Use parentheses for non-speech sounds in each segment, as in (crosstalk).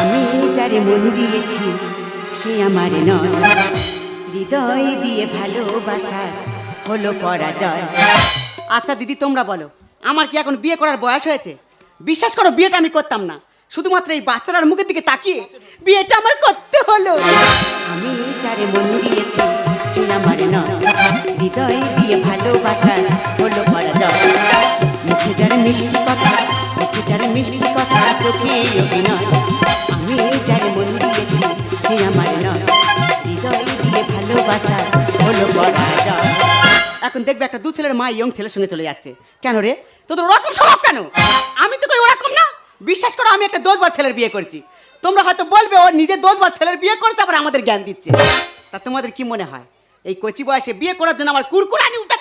আমি যারে মন দিয়েছি সে আমার নয়। হৃদয় দিয়ে ভালোবাসার হলো পরাজয়। আচ্ছা দিদি তোমরা বলো আমার কি এখন বিয়ে করার বয়স হয়েছে? বিশ্বাস করো বিয়েটা আমি করতাম না। শুধুমাত্র এই বাচ্চাটার মুখের দিকে তাকিয়ে বিয়েটা আমার করতে হলো। আমি যারে মন দিয়েছি সে আমার নয়। হৃদয় দিয়ে ভালোবাসার হলো পরাজয়। মুখে যার মিষ্টি যার মিষ্টি কথা চোখে আমি যারে মন দিয়েছি সে আমার হৃদয় দিয়ে ভালোবাসার হলো এখন দেখবে একটা দু ছেলের মা ইয়ং ছেলের সঙ্গে চলে যাচ্ছে। কেন রে? তোদের ওরকম স্বভাব কেন? আমি তো ওরকম না। বিশ্বাস করো, আমি একটা দোষবার ছেলের বিয়ে করছি। তোমরা হয়তো বলবে, ও নিজে দোষবার ছেলের বিয়ে করছে, আবার আমাদের জ্ঞান দিচ্ছে। তা তোমাদের কি মনে হয়? এই কচি বয়সে বিয়ে করার জন্য আমার কুরকুরানি চায়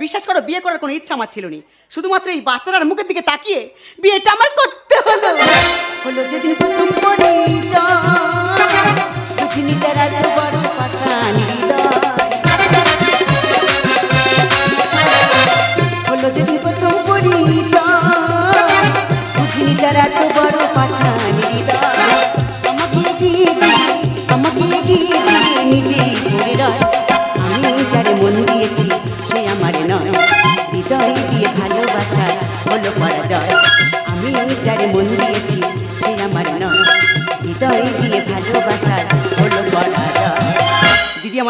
বিশ্বাস করো, বিয়ে করার কোনো ইচ্ছা আমার ছিল নি শুধুমাত্র এই বাচ্চাটার মুখের দিকে তাকিয়ে বিয়েটা আমার করতে হলো। হলো যেদিন প্রথম হলো যেদিন তারা তো বড় পাশান আমাকে গিয়ে আমাকে গিয়ে নিজেই পড়ে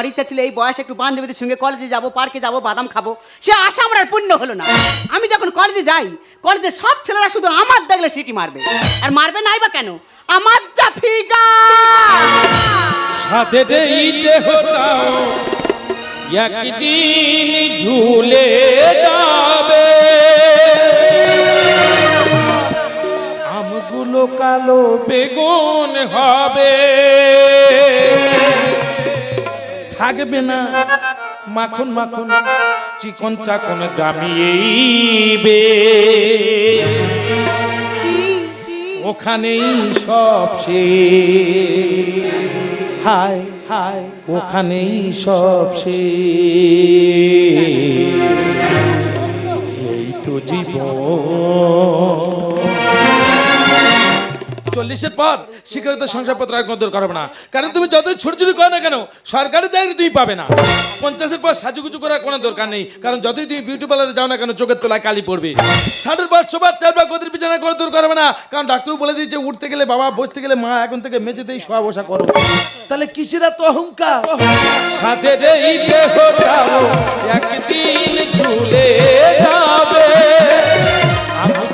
আমার ইচ্ছা ছিল এই বয়সে একটু বান্ধবীদের সঙ্গে কলেজে যাব পার্কে যাব, বাদাম খাব। সে আশা আমার আর পূর্ণ হলো না। আমি যখন কলেজে যাই কলেজে সব ছেলেরা শুধু আমার দেখলে সিটি মারবে। আর মারবে নাই বা কেন? আমার যা ঝুলে যাবে। কালো বেগুন হবে। থাকবে না। মাখন মাখন চিকন চাকন দামিয়েইবে। ওখানেই সব সে হায় হায়, ওখানেই সব সে এই তো জীবন। চল্লিশের পর শিক্ষিত শংসাপত্র আর কোনো দরকার হবে না। কারণ তুমি যতই ছোট ছোট করো না কেন সরকারি চাকরি তুমি পাবে না। পঞ্চাশের পর সাজুগুজু করার কোনো দরকার নেই। কারণ যতই তুমি বিউটি পার্লারে যাও না কেন চোখের তলায় কালি পড়বে। ষাটের পর সবার চারবার গদির বিছানা করে দরকার হবে না। কারণ ডাক্তার বলে দিয়েছে উঠতে গেলে বাবা বসতে গেলে মা এখন থেকে মেঝেতেই শোয়া বসা করো। তাহলে কিসের এত অহংকার? সাথে একদিন ঝুলে যাবে।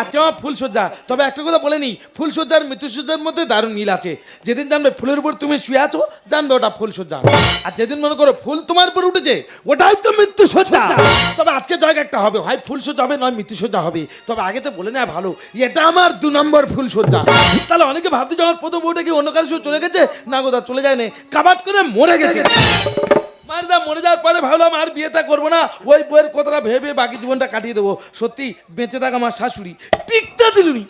আচ্ছা ফুলসজ্জা তবে একটা কথা বলে নি ফুলসজ্জার মৃত্যুসজ্জার মধ্যে দারুণ মিল আছে। যেদিন জানবে ফুলের উপর তুমি শুয়ে আছো, জানবে ওটা ফুলসজ্জা আর যেদিন মনে করো ফুল তোমার উপর উঠেছে, ওটাই তো মৃত্যুসজ্জা তবে আজকে জায়গা একটা হবে, হয় ফুলসজ্জা হবে, নয় মৃত্যুসজ্জা হবে। তবে আগে তো বলে নেওয়া ভালো, এটা আমার দু নম্বর ফুলসজ্জা তাহলে অনেকে ভাবতে আমার প্রথম বউটা কি অন্য কারও চলে গেছে? না কোথাও চলে যায়নি কাবাট করে মরে গেছে। মারদা মরে যাওয়ার পরে ভাবলাম আর বিয়েটা করব না। ওই বইয়ের কথাটা ভেবে বাকি জীবনটা কাটিয়ে দেবো। সত্যি, বেঁচে থাকা আমার শাশুড়ি। টিকতে দিলুনি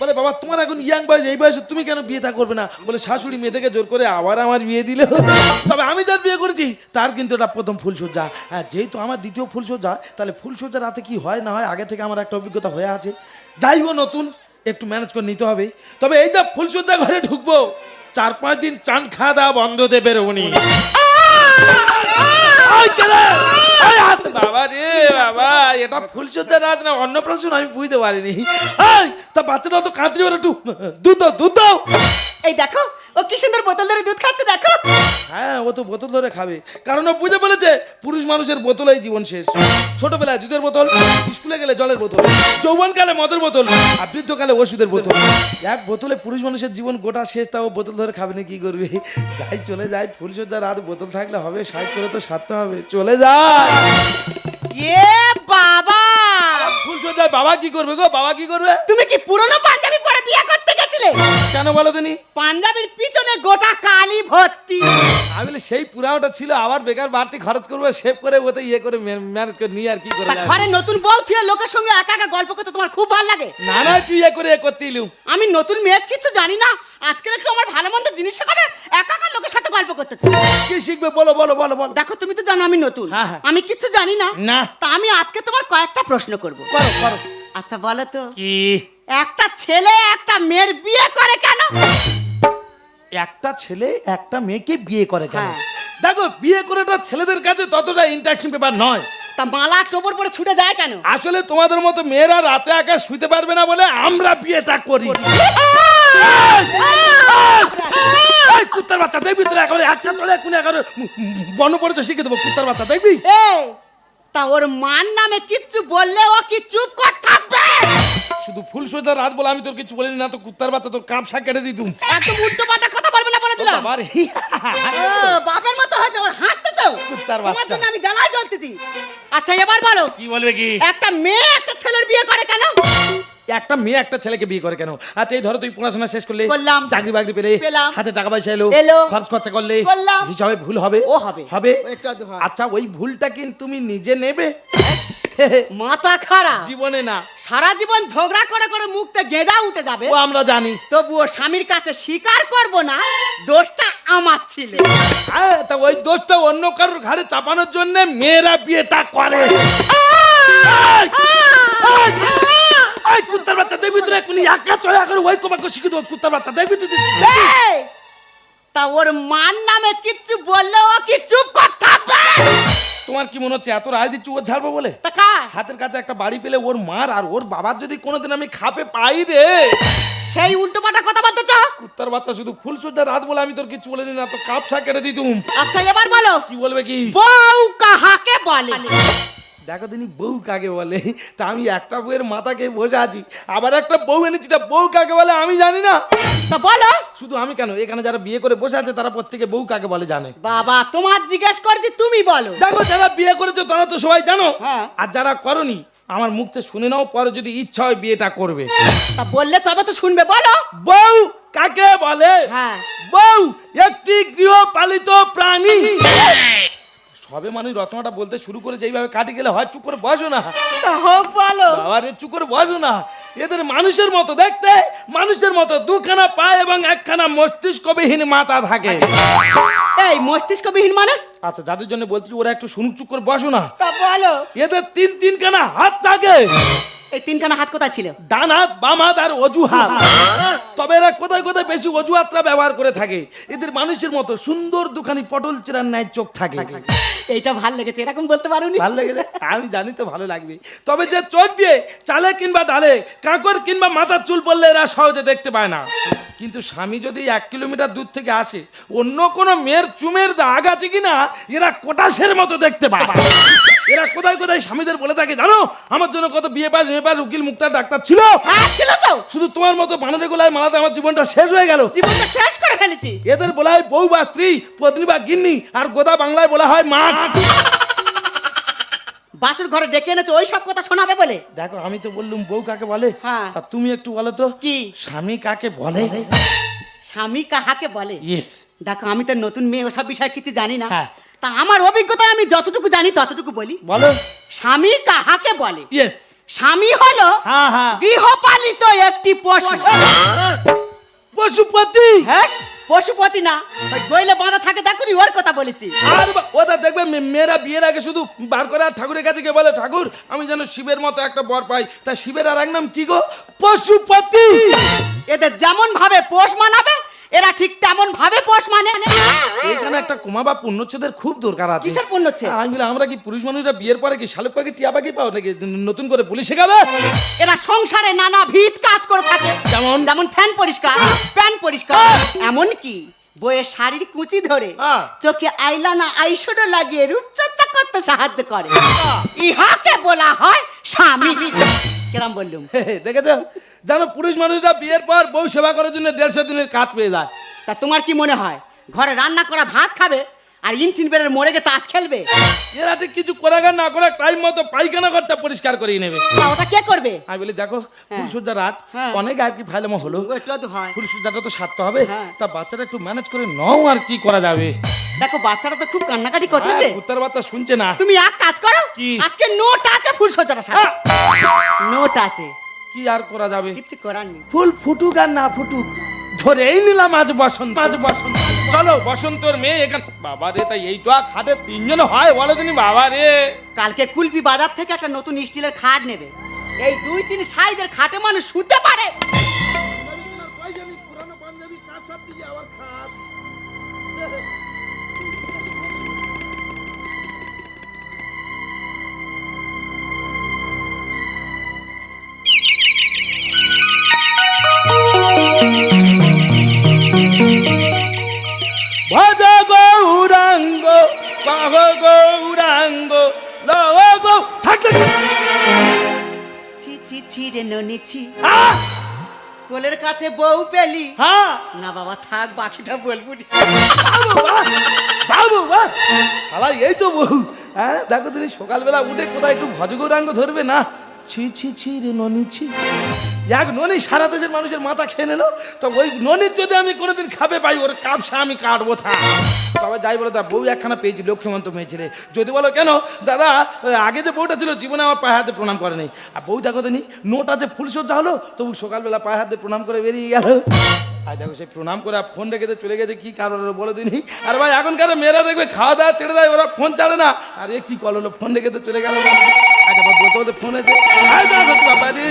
বলে, বাবা, তোমার এখন ইয়াং বয়স, এই বয়সে তুমি কেন বিয়েটা করবে না? বলে, শাশুড়ি মেয়েদেরকে জোর করে আবার আমার বিয়ে দিল। তবে আমি যার বিয়ে করেছি, তার কিন্তু এটা প্রথম ফুলসজ্জা হ্যাঁ যেহেতু আমার দ্বিতীয় ফুলসজ্জা তাহলে ফুলসজ্জা রাতে কি হয়, না হয়, আগে থেকে আমার একটা অভিজ্ঞতা হয়ে আছে। যাই হোক, নতুন, একটু ম্যানেজ করে নিতে হবে। তবে এই যা ফুলসজ্জা ঘরে ঢুকবো, চার পাঁচ দিন চান খাওয়া দাওয়া বন্ধ দেবে উনি ওই কেলে! বাবা রে বাবা এটা রাত না অন্নপ্রাশন আমি বুঝতে পারিনি। এই, তা বাচ্চাটা তো ওরা একটু দুধ দুধ এই দেখো ও কি সুন্দর বোতল ধরে দুধ খাচ্ছে দেখো। হ্যাঁ ও তো বোতল ধরে খাবে। কারণ ও বুঝে ফেলেছে পুরুষ মানুষের বোতলেই জীবন শেষ। ছোটবেলায় দুধের বোতল স্কুলে গেলে জলের বোতল যৌবনকালে মদের বোতল আর বৃদ্ধকালে ওষুধের বোতল। এক বোতলে পুরুষ মানুষের জীবন গোটা শেষ তাও বোতল ধরে খাবে না কি করবে? যাই চলে যায় ফুলসজ্জা রাত বোতল থাকলে হবে সাইড করে তো সারতে হবে। চলে যায়। এ বাবা ফুলসজ্জা যায় বাবা কি করবে গো? বাবা কি করবে? তুমি কি পুরনো পাঞ্জাবি পরে বিয়ে করতে গেছিলে? কেন বলো তুমি পাঞ্জাবির পিছনে গোটা কালি ভর্তি। আমি বলি সেই পুরানোটা ছিল আবার বেকার বাড়তি খরচ করব সেভ করে ওতে ইয়ে করে ম্যানেজ করে নিয়ে আর কি করে ঘরে নতুন বউ থুয়ে লোকের সঙ্গে একা একা গল্প করতে তোমার খুব ভালো লাগে। না না তুই ইয়ে করে ইয়ে করতে ইলুম আমি নতুন মেয়ে কিছু জানি না। আজকে একটু আমার ভালো মন্দ জিনিস শেখাবে একা একা লোকের সাথে গল্প করতে। কি শিখবে? বলো বলো বলো বলো। দেখো তুমি তো জানো আমি নতুন। হ্যাঁ, হ্যাঁ। আমি কিছু জানি না। না। তা আমি আজকে তোমার কয়েকটা প্রশ্ন করব। করো করো। আচ্ছা বলো তো। কি? একটা ছেলে একটা মেয়ের বিয়ে করে কেন? একটা ছেলে একটা মেয়েকে বিয়ে করে কেন? হ্যাঁ। দেখো বিয়ে করাটা ছেলেদের কাছে ততটা ইন্টারেস্টিং ব্যাপার নয়। তা মালা টোপর পরে ছুটে যায় কেন? আসলে তোমাদের মতো মেয়েরা রাতে একা শুতে পারবে না বলে আমরা বিয়েটা করি। এই কুত্তার বাচ্চা দেখবি তোর? একেবারে একটা চলে কোন একেবারে বন পড়েছে শিখে দেবো। কুত্তার বাচ্চা দেখবি? এই তা ওর মার নামে কিচ্ছু বললে ও কি চুপ কর থাকবে? শুধু ফুল সোজা রাত বলে আমি তোর কিছু বলিনি না তো কুত্তার বাচ্চা তোর কাপ শাক কেটে দিতুম একদম উল্টো পাল্টা কথা বলবে না বলে দিলাম। আরে বাপের মতো হয়েছে ওর হাঁটতে তো কুত্তার বাচ্চা। তোমার। জন্য আমি জ্বালায় জ্বলতেছি। আচ্ছা এবার বলো। কি বলবে কি? একটা মেয়ে একটা ছেলের বিয়ে করে কেন? একটা মেয়ে একটা ছেলেকে বিয়ে করে কেন? আচ্ছা এই ধরো তুই পড়াশোনা শেষ করলে করলাম। চাকরি বাকরি পেলে হাতে টাকা পয়সা এলো। খরচ খরচা করলে হিসাবে ভুল হবে? ও হবে। হবে। আচ্ছা ওই ভুলটা কিন্তু তুমি নিজে নেবে? (laughs) মাথা খারাপ। জীবনে না। সারা জীবন ঝগড়া করে করে মুখতে গেঁজা উঠে যাবে। ও আমরা জানি। তবুও স্বামীর কাছে স্বীকার করব না দোষটা আমার ছিল। তা ওই দোষটা অন্য কারোর ঘাড়ে চাপানোর জন্য মেয়েরা বিয়েটা করে। এই, কুত্তার বাচ্চা দেখবি তোর এক্ষুনি একা চলে করে ওই কোমাকে শিখে দেবো কুত্তার বাচ্চা দেখবি তুই এই, তা ওর মার নামে কিচ্ছু বললে ও কি চুপ কর থাকবে? তোমার কি মনে হচ্ছে এত রায় দিচ্ছি ও ছাড়বো বলে? তা কার? হাতের কাছে একটা বাড়ি পেলে ওর মার আর ওর বাবার যদি কোনোদিন আমি খাপে পাই রে। সেই উল্টো পাল্টা কথা বলতে চাও? কুত্তার বাচ্চা শুধু ফুল সজ্জা রাত বলে আমি তোর কিছু বলিনি না তো কাপ শাক কেটে দিতুম। আচ্ছা এবার বলো। কি বলবে কি? বউ কাহাকে বলে? দেখো তিনি বউ কাকে বলে? তা আমি একটা বউয়ের মাথাকে বসে আছি। আবার একটা বউ এনেছি তা বউ কাকে বলে আমি জানি না। তা বলো। শুধু আমি কেন? এখানে যারা বিয়ে করে বসে আছে তারা প্রত্যেকে বউ কাকে বলে জানে। বাবা তোমার জিজ্ঞেস করছি তুমি বলো। দেখো যারা বিয়ে করেছে তারা তো সবাই জানো। হ্যাঁ। আর যারা করনি আমার মুখতে শুনে নাও পরে যদি ইচ্ছা হয় বিয়েটা করবে। তা বললে তবে তো শুনবে বলো। বউ কাকে বলে? হ্যাঁ। বউ একটি গৃহপালিত প্রাণী। সবে মানুষ রচনাটা বলতে শুরু করে যেইভাবে কাটি গেলে হয় চুপ করে বসো না। তা হোক বলো। বাবা রে চুপ করে বসো না। এদের মানুষের মতো দেখতে মানুষের মতো দুখানা পা এবং একখানা মস্তিষ্ক বিহীন মাথা থাকে। এই মস্তিষ্কবিহীন মানে? আচ্ছা যাদের জন্য বলছি ওরা একটু শুনুক চুপ করে বসো না। তা বলো। এদের তিন তিনখানা হাত থাকে। এই তিনখানা হাত কোথায় ছিল? ডান হাত বাম হাত আর অজুহাত। তবে এরা কোথায় কোথায় বেশি অজুহাতটা ব্যবহার করে থাকে? এদের মানুষের মতো সুন্দর দুখানি পটল চেরার ন্যায় চোখ থাকে। এইটা ভালো লেগেছে এরকম বলতে পারোনি? ভালো লেগেছে? আমি জানি তো ভালো লাগবে। তবে যে চোখ দিয়ে চালে কিংবা ডালে কাঁকর কিংবা মাথার চুল পড়লে এরা সহজে দেখতে পায় না। কিন্তু স্বামী যদি এক কিলোমিটার দূর থেকে আসে অন্য কোনো মেয়ের চুমের দাগ আছে কিনা এরা কোটাসের মতো দেখতে পায়। এরা কোথায় কোথায় স্বামীদের বলে থাকে জানো আমার জন্য কত বিয়ে পাস পাস উকিল মুক্তার ডাক্তার ছিল। হ্যাঁ ছিল তো। শুধু তোমার মতো বানরে গোলায় মালাতে আমার জীবনটা শেষ হয়ে গেল। জীবনটা শেষ করে ফেলেছি। এদের বলা হয় বউ বা স্ত্রী পত্নী বা গিন্নি আর গোদা বাংলায় বলা হয় মা। বাসুর ঘরে ডেকে এনেছে ওই সব কথা শোনাবে বলে। দেখো আমি তো বললুম বউ কাকে বলে? হ্যাঁ। তা তুমি একটু বলো তো কি? স্বামী কাকে বলে? স্বামী কাহাকে বলে? ইয়েস দেখো আমি তো নতুন মেয়ে ওসব বিষয়ে কিছু জানি না। হ্যাঁ। তা আমার অভিজ্ঞতায় আমি যতটুকু জানি ততটুকু বলি। বলো। স্বামী কাহাকে বলে? ইয়েস স্বামী হলো হ্যাঁ হ্যাঁ। গৃহপালিত একটি পশু। পশুপতি? হ্যাঁ পশুপতি না। গইলে বাঁধা থাকে দেখুনি ওর কথা বলেছি। আর ওটা দেখবে মেয়েরা বিয়ের আগে শুধু বার করে আর ঠাকুরের কাছে গিয়ে বলে ঠাকুর আমি যেন শিবের মতো একটা বর পাই। তা শিবের আর এক নাম কি গো? পশুপতি। এদের যেমন ভাবে পোষ মানাবে এরা ঠিক তেমন ভাবে পোষ মানে? এখানে একটা কুমা বা পুণ্যচ্ছেদের খুব দরকার আছে। কিসের হচ্ছে আমি বলি আমরা কি পুরুষ মানুষরা বিয়ের পরে কি শালুক পাখি টিয়া পাখি পাও নাকি? নতুন করে পুলিশ শেখাবে? এরা সংসারে নানা ভিত কাজ করে থাকে। যেমন? যেমন ফ্যান পরিষ্কার প্যান পরিষ্কার। এমন কি বইয়ের শাড়ির কুচি ধরে হ্যাঁ। চোখে আইলানা আইশ্যাডো লাগিয়ে রূপচর্চা করতে সাহায্য করে। ইহাকে বলা হয় স্বামী। কেরাম বললুম। দেখেছ? জানো পুরুষ মানুষরা বিয়ের পর বউ সেবা করার জন্য দেড়শো দিনের কাজ পেয়ে যায়। তা তোমার কি মনে হয় ঘরে রান্না করা ভাত খাবে আর ইঞ্চিন বেড়ের মরে গিয়ে তাস খেলবে? এরা ঠিক কিছু করাগা না করে টাইম মতো পায়খানা ঘরটা পরিষ্কার করিয়ে নেবে। তা ওটা কে করবে? আমি বলি দেখো ফুলসজ্জা রাত হ্যাঁ। অনেক আর কি ফাইলামো হলো একটু আধটু হয়। ফুলসজ্জাটা তো সারতে হবে। হ্যাঁ। তা বাচ্চাটা একটু ম্যানেজ করে নাও আর কি করা যাবে। দেখো বাচ্চাটা তো খুব কান্নাকাটি করতেছে। হ্যাঁ, কুত্তার বাচ্চা শুনছে না। তুমি এক কাজ করো কি? আজকে নোট আছে ফুল সজ্জাটা সাথে নোট আছে। কি আর করা যাবে? কিছু করার নেই। ফুল ফুটুক আর না ফুটুক ধরেই নিলাম আজ বসন্ত। আজ বসন্ত। চলো বসন্তর মেয়ে এখানে বাবা রে তাই এই তো আর খাটে তিনজন হয় বলো তুমি বাবা রে কালকে কুলপি বাজার থেকে একটা নতুন স্টিলের খাট নেবে। এই দুই তিন সাইজের খাটে মানুষ শুতে পারে। ভজ গৌরাঙ্গ পাহ গৌরাঙ্গ লও গৌ থাক থাক। ছি ছি ছি রে ননেছি! কোলের কাছে বউ পেলি হ্যাঁ না বাবা থাক বাকিটা বলব। বাবু! শালা এই তো বহু হ্যাঁ দেখো তুমি সকালবেলা উঠে কোথায় একটু ভজ গৌরাঙ্গ ধরবে না ছি ছি ছি রে ননি, ছি। এক ননি সারা দেশের মানুষের মাথা খেয়ে নিল। তো ওই ননির যদি আমি কোনোদিন খাবে পাই, ওর কাপসা আমি কাটবো, থাক। তবে যাই বলো তা বউ একখানা পেয়েছি, লক্ষ্মীমন্ত মেয়ে ছেলে যদি বলো কেন, দাদা আগে যে বউটা ছিল, জীবনে আমার পায়ে হাতে প্রণাম করেনি আর বউ দেখো তো নি নোটা যে ফুলসজ্জা হলো, তবু সকালবেলা পায়ে হাতে প্রণাম করে বেরিয়ে গেল। আর দেখো, সে প্রণাম করে ফোন রেখে দিয়ে চলে গেছে, কি কারণ হলো বলে দিনি আর ভাই, এখনকার মেয়েরা দেখবে, খাওয়া দাওয়া ছেড়ে দেয়, ওরা ফোন ছাড়ে না। আর কি কল হলো, ফোন রেখে দিয়ে চলে গেল বাবা, বলতে বলতে ফোন আছে আয় দাদা, সত্যি বাবা রে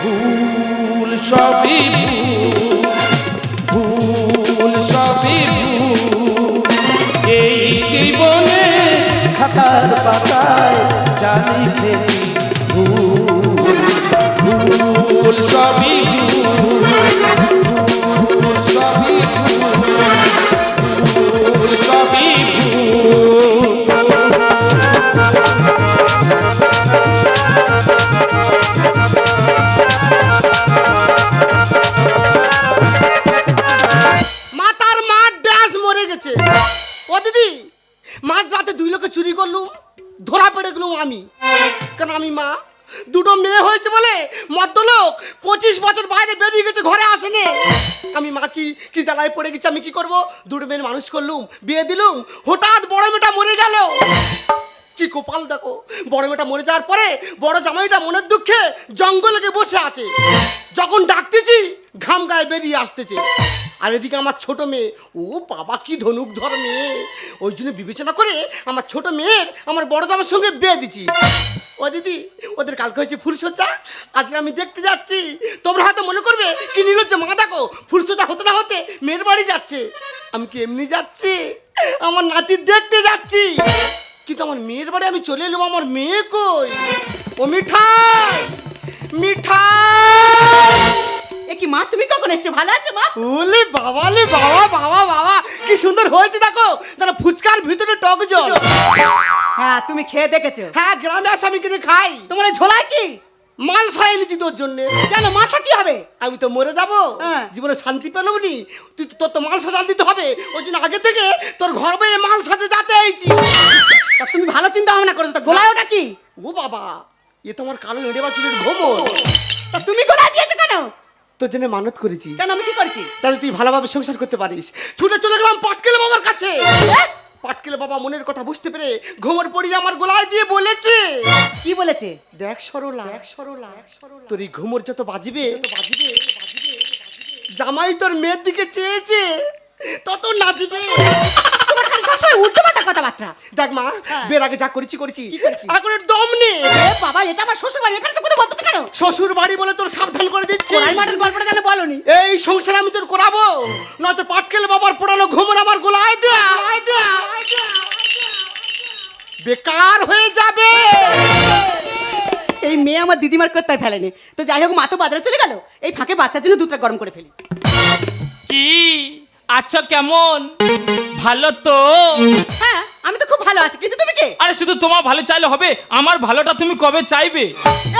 ভুল সবই ভুল, সবই ভুল সবই ভুল মানুষ করলুম, বিয়ে দিলুম, হঠাৎ বড় মেয়েটা মরে গেল। কি কপাল দেখো, বড় মেয়েটা মরে যাওয়ার পরে বড় জামাইটা মনের দুঃখে জঙ্গলে বসে আছে। যখন ডাকতেছি, ঘাম গায়ে বেরিয়ে আসতেছে। আর এদিকে আমার ছোট মেয়ে, ও বাবা কি ধনুক ধর মেয়ে। ওই জন্য বিবেচনা করে আমার ছোট মেয়ের আমার বড় জামার সঙ্গে বিয়ে দিচ্ছি। ও দিদি, ওদের কালকে হয়েছে ফুলসজ্জা আজকে আমি দেখতে যাচ্ছি। তোমরা হয়তো মনে করবে, কি যে মা দেখো ফুলসজ্জা হতে না হতে মেয়ের বাড়ি যাচ্ছে। আমি কি এমনি যাচ্ছি? আমার নাতি দেখতে যাচ্ছি। কিন্তু আমার মেয়ের বাড়ি আমি চলে এলাম, আমার মেয়ে কই? ও মিঠাই মিঠাই! কি মা? তুমি কখন এসছো? ভালো আছো মা? ওলে বাবা লে বাবা বাবা বাবা। কি সুন্দর হয়েছে দেখো। তাহলে ফুচকার ভিতরে টক জল। হ্যাঁ তুমি খেয়ে দেখেছ। হ্যাঁ গ্রামে আসে আমি কিনে খাই। তোমার ঝোলায় কি? মাল তোর জন্য। কেন? মাছা কি হবে? আমি তো মরে যাব। হ্যাঁ। জীবনে শান্তি পেলাম নি। তুই তো- তোর তো মাল দিতে হবে। ওই জন্য আগে থেকে তোর ঘর বয়ে মাল সাজে যাতে তুমি ভালো চিন্তা ভাবনা করেছ। তা গোলায় ওটা কি? ও বাবা এ তো আমার কালো বাছুরের ঘুমো তা তুমি গোলায় দিয়েছ কেন? তোর জন্য মানত করেছি। কেন আমি কি করেছি? তাহলে তুই ভালোভাবে সংসার করতে পারিস। ছুটে চলে গেলাম পাটকেলে বাবার কাছে। পাটকেলে বাবা মনের কথা বুঝতে পেরে ঘুমর পড়িয়ে আমার গোলায় দিয়ে বলেছে। কি বলেছে? দেখ সরলা দেখ সরলা তোর এই ঘুমর যত বাজবে বাজবে। জামাই তোর মেয়ের দিকে চেয়েছে তত নাচবে। তোমার খালি সবসময় উল্টো পাল্টা কথাবার্তা। দেখ মা হ্যাঁ। বের আগে যা করেছি করেছি। এখন এর দম নে। এ বাবা এটা আমার শ্বশুর বাড়ি এখানে কথা কেন? শ্বশুর বাড়ি বলে তোর সাবধান করে দিচ্ছি। কোরাই মাঠের গল্পটা কেন বলনি। এই সংসার আমি তোর করাবো। নয়তো পাটকেল বাবার পোড়ানো ঘুমর আমার গোলায় দেয়া বেকার হয়ে যাবে। এই মেয়ে আমার দিদিমার কোথায় ফেলেনি? তো যাই হোক মা তো বাজারে চলে গেল। এই ফাঁকে বাচ্চার জন্য দুধটা গরম করে ফেলি। কি? আছো কেমন? ভালো তো? হ্যাঁ আমি তো খুব ভালো আছি। কিন্তু তুমি কে? আরে শুধু তোমার ভালো চাইলে হবে। আমার ভালোটা তুমি কবে চাইবে?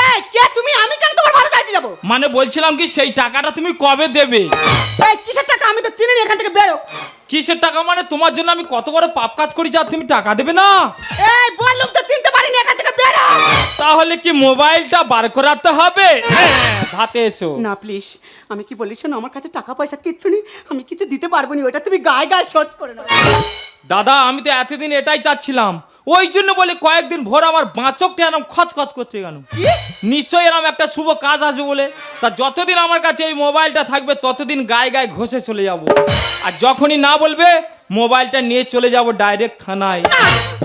এই কে? তুমি? আমি কেন তোমার ভালো চাইতে যাব? মানে বলছিলাম কি সেই টাকাটা তুমি কবে দেবে? এই কিসের টাকা? আমি তো চিনি না এখান থেকে বেরো। কিসের টাকা মানে? তোমার জন্য আমি কত বড় পাপ কাজ করি যা তুমি টাকা দেবে না? এই বললুম তো চিনতে পারিনি এখান থেকে বেরো তাহলে কি মোবাইলটা বার করাতে হবে? ভাতে হাতে এসো। না প্লিজ আমি কি বলি শোনো আমার কাছে টাকা পয়সা কিচ্ছু নেই আমি কিছু দিতে পারব না ওটা তুমি গায়ে গায়ে শোধ করে নাও। দাদা আমি তো এতদিন এটাই চাচ্ছিলাম। ওই জন্য বলে কয়েকদিন ভোর আমার বাঁচকটা এরম খচখচ করছে কেন? নিশ্চয়ই এরম একটা শুভ কাজ আসবে বলে। তা যতদিন আমার কাছে এই মোবাইলটা থাকবে ততদিন গায়ে গায়ে ঘষে চলে যাব। আর যখনই না বলবে মোবাইলটা নিয়ে চলে যাব ডাইরেক্ট থানায়।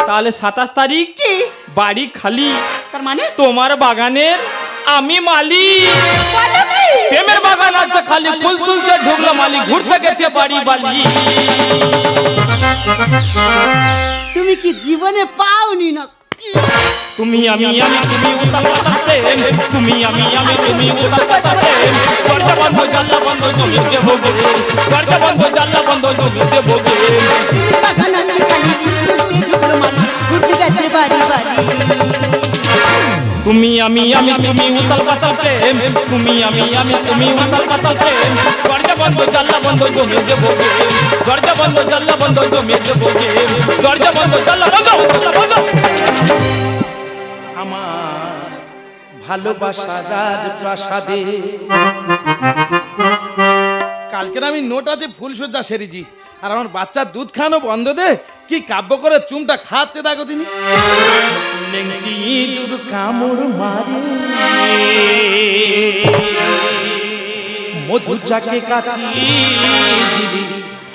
তাহলে সাতাশ তারিখ কি? বাড়ি খালি। তার মানে? তোমার বাগানের আমি মালিক। প্রেমের বাগান আছে খালি ফুল তুলতে ঢুকলো মালিক ঘুরতে গেছে বাড়ি বালি। তুমি কি জীবনে পাওনি না? তুমি আমি আমি তুমি তুমি আমি আমি তুমি দরজা বন্ধ জানলা বন্ধ জমিতে ভোগে। দরজা বন্ধ জানলা বন্ধ বাগানা না গেছে বাড়ি বাড়ি। তুমি আমি আমি, তুমি উতাল পাতাল প্রেম তুমি আমি আমি, তুমি উতাল পাতাল প্রেম দরজা বন্ধ, জানলা বন্ধ জমিতে ভোগে দরজা বন্ধ, জানলা বন্ধ জমিতে ভোগে দরজা বন্ধ, জানলা বন্ধ বন্ধ। আমার ভালোবাসা রাজপ্রাসাদে কালকের আমি নোট আছে ফুলসজ্জা সেরেছি। আর আমার বাচ্চার দুধ খানো বন্ধ দে। কি কাব্য করে চুমটা খাচ্ছে দেখো তিনি কামড় মধু চাকে কাছি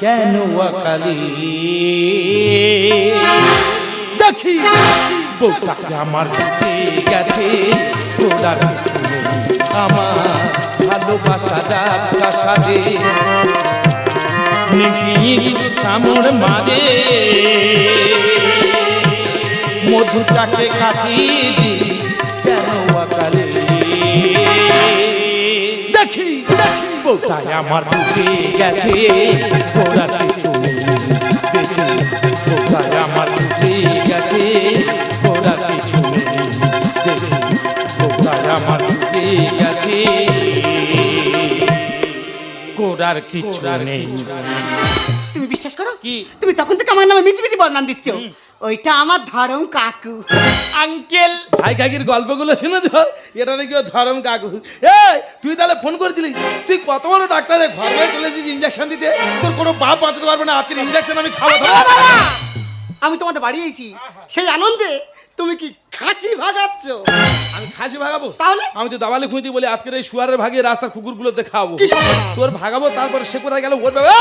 কেন আকালি? দেখি আমার কাছে গেছে। তোরার আমার ভালোবাসা রাজপ্রাসাদে কামড় মারে। মধুটাকে কাটি দিলি কেন আকালে? দেখি দেখি, বউটাই আমার বুকে গেছে। তোরাতে তুমি দেখি, বউটাই আমার বুকে গেছে। তোরাতে তুমি দেখি, বউটাই আমার বুকে গেছে। কোরার কিছু নেই। তুমি বিশ্বাস করো? কি? তুমি তখন থেকে আমার নামে মিছি মিছি বদনাম দিচ্ছ। ওইটা আমার ধরম কাকু। আঙ্কেল! ভাই কাকির গল্পগুলো শুনেছ? এটা নাকি ও ধরম কাকু। এই তুই তাহলে ফোন করেছিলি? তুই কত বড় ডাক্তারে? ঘর হয়ে চলে এসেছিস ইঞ্জেকশন দিতে? তোর কোনো বাপ বাঁচাতে পারবে না? আজকের ইঞ্জেকশন আমি খাব বাবা! আমি তোমাদের বাড়ি আইছি সেই আনন্দে তুমি কি খাসি ভাগাচ্ছ? আমি খাসি ভাগাবো? তাহলে? আমি তো দাবালে খুঁজতে বলে আজকের এই শুয়ারের ভাগে রাস্তার কুকুরগুলোতে খাওয়াবো। কি সর্বনাশ! তোর ভাগাবো তারপর সে কোথায় গেল ওর বাবা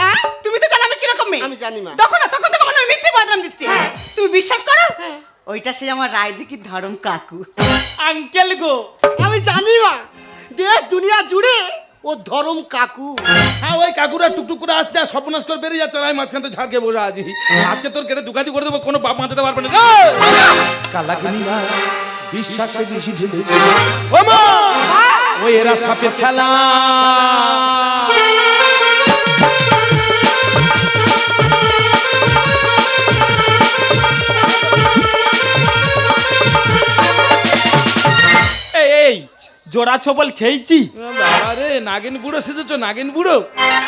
হ্যাঁ? তুমি তো জানো আমি কীরকম মেয়ে। আমি জানি মা। তখন না তখন তো নামে মিথ্যে বদনাম দিচ্ছে। তুমি বিশ্বাস করো? ওইটা সেই আমার রায়দিকির ধরম কাকু। আঙ্কেল গো! আমি জানি মা। দেশ দুনিয়া জুড়ে ও ধরম কাকু। হ্যাঁ ওই কাকুরা টুকটুক করে আসছে আর সর্বনাশ করে বেরিয়ে যাচ্ছে আর আমি মাঝখান থেকে ঝাড়কে বসে আছি। আজকে তোর কেটে দুকাতি করে দেবো কোনো বাপ বাঁচাতে পারবে না। বিশ্বাসে বেশি ঢেলেছে। ও মা! ওই এরা সাপে খেলা। জোড়া ছবল খেয়েছি। আরে নাগিন বুড়ো সেজেছ নাগিন বুড়ো?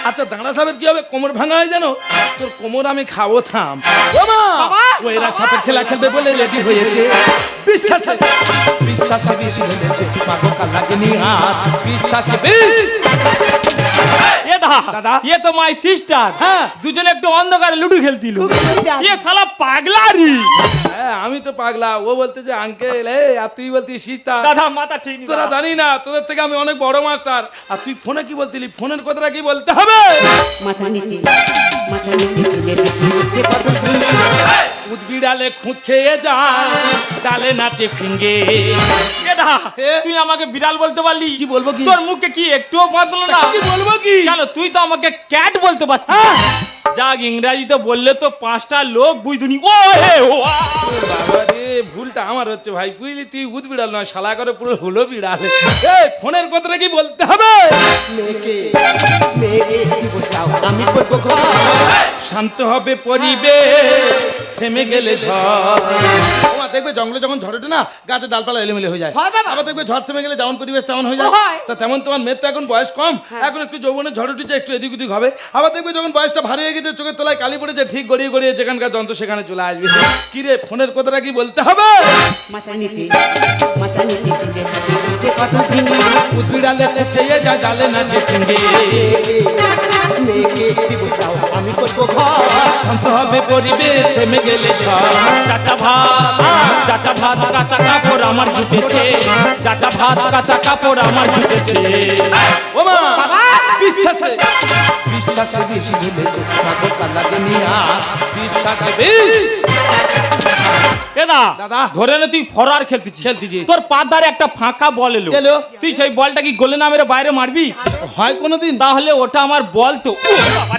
আচ্ছা দাঁড়া সাপের কি হবে? কোমর ভাঙা হয় জানো তোর কোমর আমি খাব থাম। ও এরা সাপের খেলা খেলবে বলে রেডি হয়েছে। বিশ্বাসে বিশ্বাসে বেশি ঢেলেছে মাগো কালাকিনি হাত। বিশ্বাসে বেশি দাদা। এ (laughs) তো মাই সিস্টার হ্যাঁ। দুজনে একটু অন্ধকারে লুডু খেলতিল। পাগলারি। হ্যাঁ আমি তো পাগলা। ও বলতে যে আঙ্কেল এ আর তুই বলতি সিস্টার দাদা মাথা ঠিক নেই তোরা জানি না তোদের থেকে আমি অনেক বড় মাস্টার আর তুই ফোনে কি বলতিলি? ফোনের কথাটা কি বলতে হবে? মাথা নিচে। মাথা নিচে কত সুন্দর খুঁত খেয়ে যায় ডালে নাচে ফিঙ্গে। তুই আমাকে বিড়াল বলতে পারলি? কি বলব কি? তোর মুখে কি একটুও বাঁধলো না? কি বলব কি? কেন তুই তো আমাকে ক্যাট বলতে পারছি যাক ইংরাজিতে বললে তো পাঁচটা লোক বুঝদুনি। ও হে ও বাবা রে ভুলটা আমার হচ্ছে ভাই বুঝলি তুই উদ বিড়াল নয় শালা করে পুরো হলো বিড়াল। এই ফোনের কথাটা কি বলতে হবে? শান্ত হবে পরিবেশ থেমে গেলে ঝড়। দেখবে জঙ্গলে যখন ঝড় ওঠে না গাছের ডালপালা এলেমেলে হয়ে যায়। আবার দেখবে ঝড় থেমে গেলে যেমন পরিবেশ তেমন হয়ে যায়। তা তেমন তোমার মেয়ের তো এখন বয়স কম। এখন একটু যৌবনের ঝড় উঠেছে একটু এদিক ওদিক হবে। আবার দেখবে যখন বয়সটা ভারী হয়ে গেছে চোখের তলায় কালি পড়েছে ঠিক গড়িয়ে গড়িয়ে যেখানকার যন্ত্র সেখানে চলে আসবে। কি রে ফোনের কথাটা কি বলতে হবে? মাথা পরিবেশ থেমে গেলে চাচা ভাত চাচা ভাত কাঁচা কাপড় আমার জুটেছে চাচা ভাত কাঁচা কাপড় আমার জুটেছে বিশ্বাসে। বিশ্বাসে বেশি ভুলেছে মাগো লাগেনি আর বিশ্বাসে বেশি। দাদা। ধরে নে তুই ফরার খেলতেছিস। খেলতেছি। তোর পার ধারে একটা ফাঁকা বল এলো। তুই সেই বলটা কি গোলে না মেরে বাইরে মারবি? হয় কোনোদিন। তাহলে ওটা আমার বল তো। ও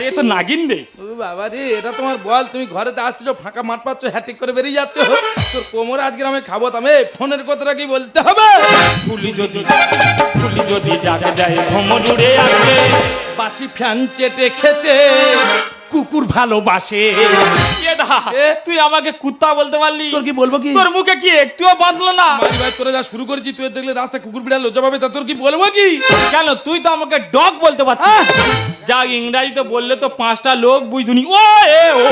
এ তো নাগিন রে। বাবা রে এটা তোমার বল। তুমি ঘরেতে আসছো ফাঁকা মাঠ পাচ্ছ হ্যাটিক করে বেরিয়ে যাচ্ছ। তোর কোমরে আজকে আমি খাব তামে ফোনের কথাটা কি বলতে হবে? ফুলি যদি ফুলি যদি যাকে যায় ভ্রমণ উড়ে আসবে। বাসি ফ্যান চেটে খেতে কুকুর ভালোবাসে? তুই আমাকে কুত্তা বলতে পারলি তোর কি বলব কি তোর মুখে কি একটুও বাঁধলো না ভাই তোরা যা শুরু করেছি তুই দেখলে রাস্তায় কুকুর বিড়াল লজ্জা পাবে তা তোর কি বলব কি কেন তুই তো আমাকে ডগ বলতে পারছিস যা ইংরাজিতে বললে তো পাঁচটা লোক বুঝুনি ও এ ও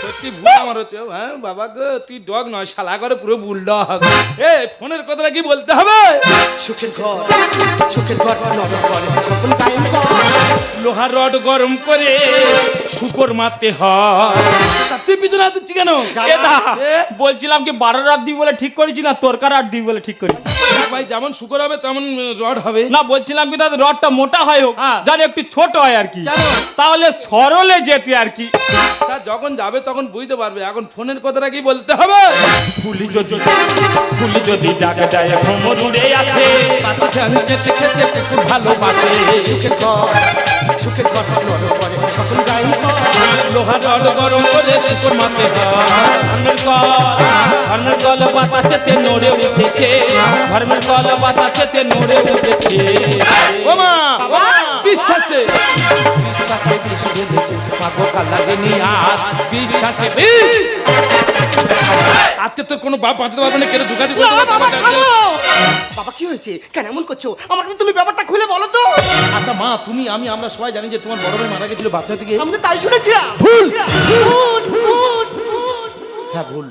সত্যি ভুল আমার হচ্ছে হ্যাঁ বাবা গো তুই ডগ নয় শালা করে পুরো বুল ডগ এ ফোনের কথাটা কি বলতে হবে সুখের ঘর সুখের ঘর সকল টাইম লোহার রড গরম করে শুকর মারতে হয়। তুই পিছনে হাতেছি কেন? বলছিলাম কি বারো রাত দিই বলে ঠিক করেছি না তোরকার রাত দিই বলে ঠিক করেছি? ভাই যেমন শুকর হবে তেমন রড হবে। না বলছিলাম কি তাদের রডটা মোটা হয় হোক হ্যাঁ। জানি একটু ছোট হয় আর কি? তাহলে সরলে যেতে আর কি। যখন যাবে তখন বুঝতে পারবে এখন ফোনের কথাটা কি বলতে হবে? ফুলি যদি ফুলি যদি জাগে যায় ভ্রমণ উড়ে আসে পাশে ফ্যান চেটে খেতে কুকুর ভালোবাসে। সুখের ঘর নরম করে সকল টাইম লোহার রড গরম করে শুকর হয়। ধর্মের কল ধর্মের কল বাতাসেতে বিশ্বাসে। বিশ্বাসে আজকে তোর কোনো বাপ বাঁচাতে পারবে না কেটে ঢুকাতে না, বাবা কি হয়েছে? কেন এমন করছ? আমাকে তুমি ব্যাপারটা খুলে বলো তো। আচ্ছা মা তুমি আমি আমরা সবাই জানি যে তোমার বড় ভাই মারা গেছিল বাচ্চা থেকে। আমি তো তাই শুনেছিলাম। ভুল! ভুল, ভুল, ভুল। হ্যাঁ ভুল।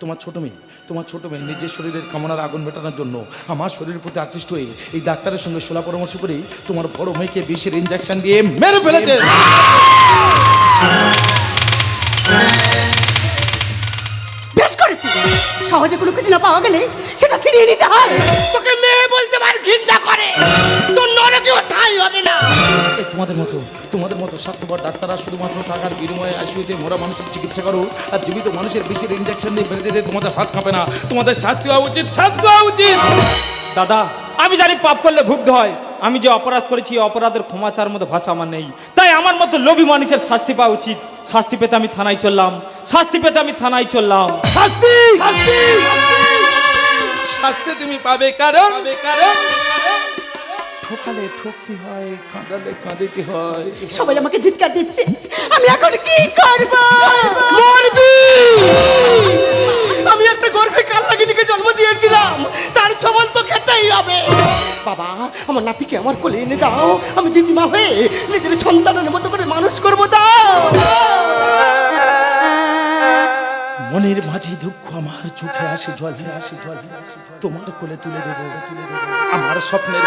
তোমার ছোট মেয়ে তোমার ছোট মেয়ে নিজের শরীরের কামনার আগুন মেটানোর জন্য আমার শরীরের প্রতি আকৃষ্ট হয়ে এই ডাক্তারের সঙ্গে সোলা পরামর্শ করে তোমার বড় মেয়েকে বিষের ইঞ্জেকশন দিয়ে মেরে ফেলেছে। সহজে কোনো কিছু না পাওয়া গেলে সেটা ফিরিয়ে নিতে হয়। তোকে মেয়ে বলতে পার ঘৃণা করে। তোর নরকেও ঠাই হবে না। তোমাদের মতো তোমাদের মতো স্বার্থপর ডাক্তাররা শুধুমাত্র টাকার বিনিময়ে আইসিউতে মরা মানুষের চিকিৎসা করো আর জীবিত মানুষের বিষের ইঞ্জেকশন দিয়ে বেঁধে দিতে তোমাদের হাত কাঁপে না। তোমাদের শাস্তি হওয়া উচিত শাস্তি হওয়া উচিত। দাদা আমি জানি পাপ করলে ভুগতে হয়। আমি যে অপরাধ করেছি অপরাধের ক্ষমা চার মধ্যে ভাষা আমার নেই। তাই আমার মতো লোভী মানুষের শাস্তি পাওয়া উচিত। শাস্তি পেতে আমি থানায় চললাম। শাস্তি পেতে আমি থানায় চললাম। শাস্তি! শাস্তি! শাস্তি তুমি পাবে কারণ? কারণ? ঠকালে ঠকতে হয় কাঁদালে কাঁদিতে হয়? সবাই আমাকে ধিৎকার দিচ্ছে। আমি এখন কি করব? মরবি! আমি একটা গর্ভে কাল্লাগিনীকে জন্ম দিয়েছিলাম। তার ছবল তো খেতেই হবে। বাবা আমার নাতিকে আমার কোলে এনে দাও। আমি দিদিমা হয়ে নিজের সন্তানের মতো করে মানুষ করব দাও। মনের মাঝে দুঃখ আমার চোখে আসে জল। আসে জল তোমার কোলে তুলে দেবো। তুলে দেবো আমার স্বপ্নের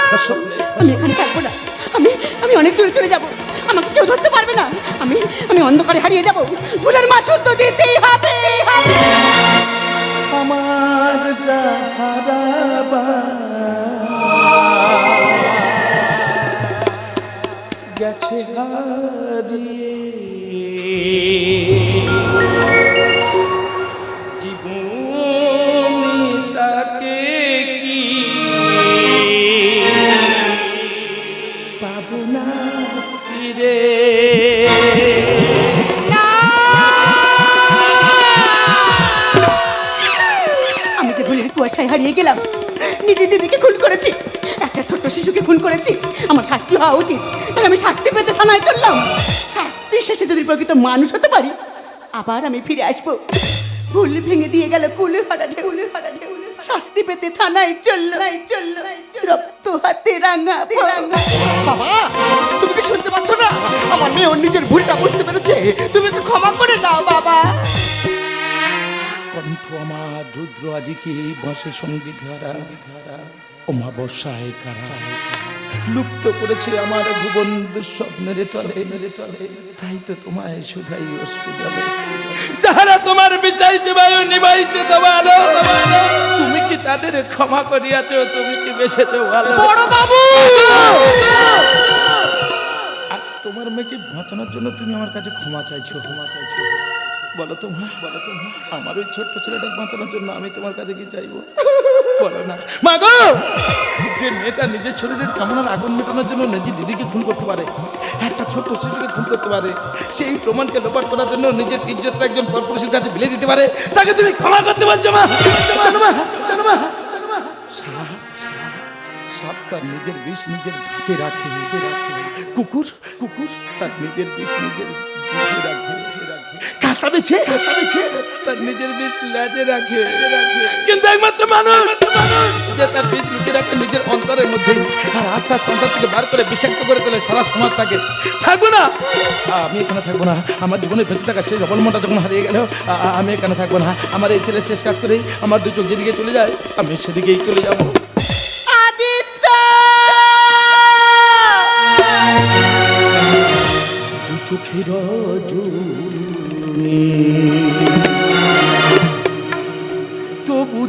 আমি এখানে থাকব না। আমি আমি অনেক দূরে চলে যাব। আমাকে কেউ ধরতে পারবে না। আমি আমি অন্ধকারে হারিয়ে যাব। ভুলের মাসুল তো দিতেই হবে। আমার গেছে হারিয়ে। যে হারিয়ে গেলাম। নিজে দিদিকে খুন করেছি। একটা ছোট্ট শিশুকে খুন করেছি। আমার শাস্তি হওয়া উচিত। তাহলে আমি শাস্তি পেতে থানায় চললাম। শাস্তি শেষে যদি প্রকৃত মানুষ হতে পারি, আবার আমি ফিরে আসব। ভুল ভেঙে দিয়ে গেল কুলে হারা ঢেউলে হারা ঢেউলে শাস্তি পেতে থানায় চলল চলল রক্ত হাতে রাঙা রাঙা বাবা, তুমি কি শুনতে পাচ্ছ না? আমার মেয়ে ওর নিজের ভুলটা বুঝতে পেরেছে। তুমি কি ক্ষমা করে দাও, বাবা। আমার রুদ্র আজিকে বসে সংগীত ধারা? অমাবস্যায় কারা? লুপ্ত করেছে আমার ভুবন দুঃস্বপ্নের তলে। মেরে তলে তাই তো তোমায় শুধাই জলে যাহারা তোমার বিচাইছে বায়ু নিবাইছে তোমার। তুমি কি তাদের ক্ষমা করিয়াছ? তুমি কি বেসেছো ভালো? বড় বাবু আজ তোমার মেয়েকে বাঁচানোর জন্য তুমি আমার কাছে ক্ষমা চাইছো। ক্ষমা চাইছো। বলো তো মা, বলো তো মা, আমার ওই ছোট্ট ছেলেটাকে বাঁচানোর জন্য আমি তোমার কাছে কি চাইব? বলো না। মা গো! যে মেয়েটা নিজের শরীরের কামনার আগুন মেটানোর জন্য নিজের দিদিকে খুন করতে পারে, একটা ছোট্ট শিশুকে খুন করতে পারে, সেই প্রমাণকে লোপাট করার জন্য নিজের ইজ্জতটা একজন পরপুরুষের কাছে বিলে দিতে পারে, তাকে তুমি ক্ষমা করতে পারছ মা! জানো সাপ তার নিজের বিষ নিজের ভাতে রাখে কুকুর কুকুর তার নিজের বিষ নিজের রাখে। কাঁটা বেছে তার নিজের বিষ লেজে রাখে। কিন্তু একমাত্র মানুষ। যে তার বিষ লুচে রাখে নিজের অন্তরের মধ্যে আর আস্তে অন্তর থেকে বার করে বিষাক্ত করে তোলে সারা সমাজটাকে থাকব না। আমি এখানে থাকব না। আমার জীবনে বেঁচে থাকা শেষ অবলম্বনটা যখন হারিয়ে গেল আমি এখানে থাকব না। আমার এই ছেলে শেষ কাজ করে আমার দু চোখ যেদিকে চলে যায় আমি সেদিকেই চলে যাব। দু চোখের জুনি তবু